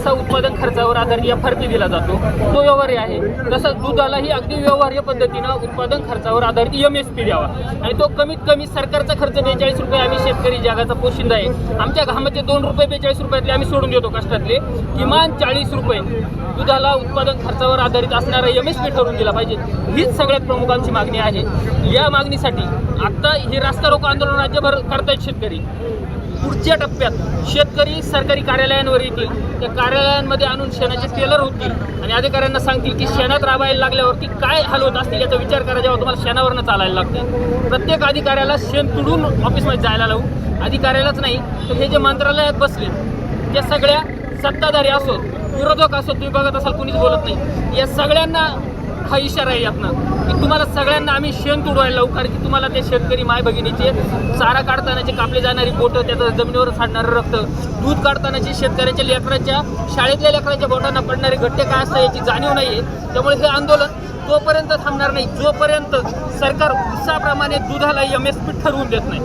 कसा उत्पादन खर्चावर आधारित एफ आर पी दिला जातो तो व्यवहार्य आहे. तसंच दुधालाही अगदी व्यवहार्य पद्धतीनं उत्पादन खर्चावर आधारित एम एस पी द्यावा. आणि तो कमीत कमी सरकारचा खर्च बेचाळीस रुपये आम्ही शेतकरी जगाचा पोशिंदा आहे. आमच्या घामाचे दोन रुपये बेचाळीस रुपयातले आम्ही सोडून देतो कष्टातले. किमान चाळीस रुपये दुधाला उत्पादन खर्चावर आधारित असणारा एम एस पी ठरवून दिला पाहिजे. हीच सगळ्यात प्रमुख आमची मागणी आहे. या मागणीसाठी आत्ता हे रास्ता रोको आंदोलन राज्यभर करतायत शेतकरी. पुढच्या टप्प्यात शेतकरी सरकारी कार्यालयांवर येतील. त्या कार्यालयांमध्ये आणून शेणाचे टेलर होतील. आणि अधिकाऱ्यांना सांगतील की शेणात राबायला लागल्यावरती काय हाल होत असतील याचा विचार करा जेव्हा तुम्हाला शेणावरनं चालायला लागते. प्रत्येक अधिकाऱ्याला शेण तुडून ऑफिसमध्ये जायला लावू. अधिकाऱ्यालाच नाही तर हे जे मंत्रालयात बसले त्या सगळ्या सत्ताधारी असोत विरोधक असोत तुम्ही बघत असाल कुणीच बोलत नाही. या सगळ्यांना हा इशारा आहे यातनं की तुम्हाला सगळ्यांना आम्ही शेण तुडवायला लावू कारण की तुम्हाला ते शेतकरी माय भगिनीचे चारा काढतानाचे कापले जाणारी बोटं त्याचं जमिनीवर सांडणारं रक्त दूध काढतानाचे शेतकऱ्याच्या लेकराच्या शाळेतल्या लेकराच्या बोटांना पडणारे गट्टे काय असतात याची जाणीव नाही आहे त्यामुळे हे आंदोलन तोपर्यंत थांबणार नाही. जोपर्यंत सरकार उत्साहाप्रमाणे दुधाला एम एस पी ठरवून देत नाही.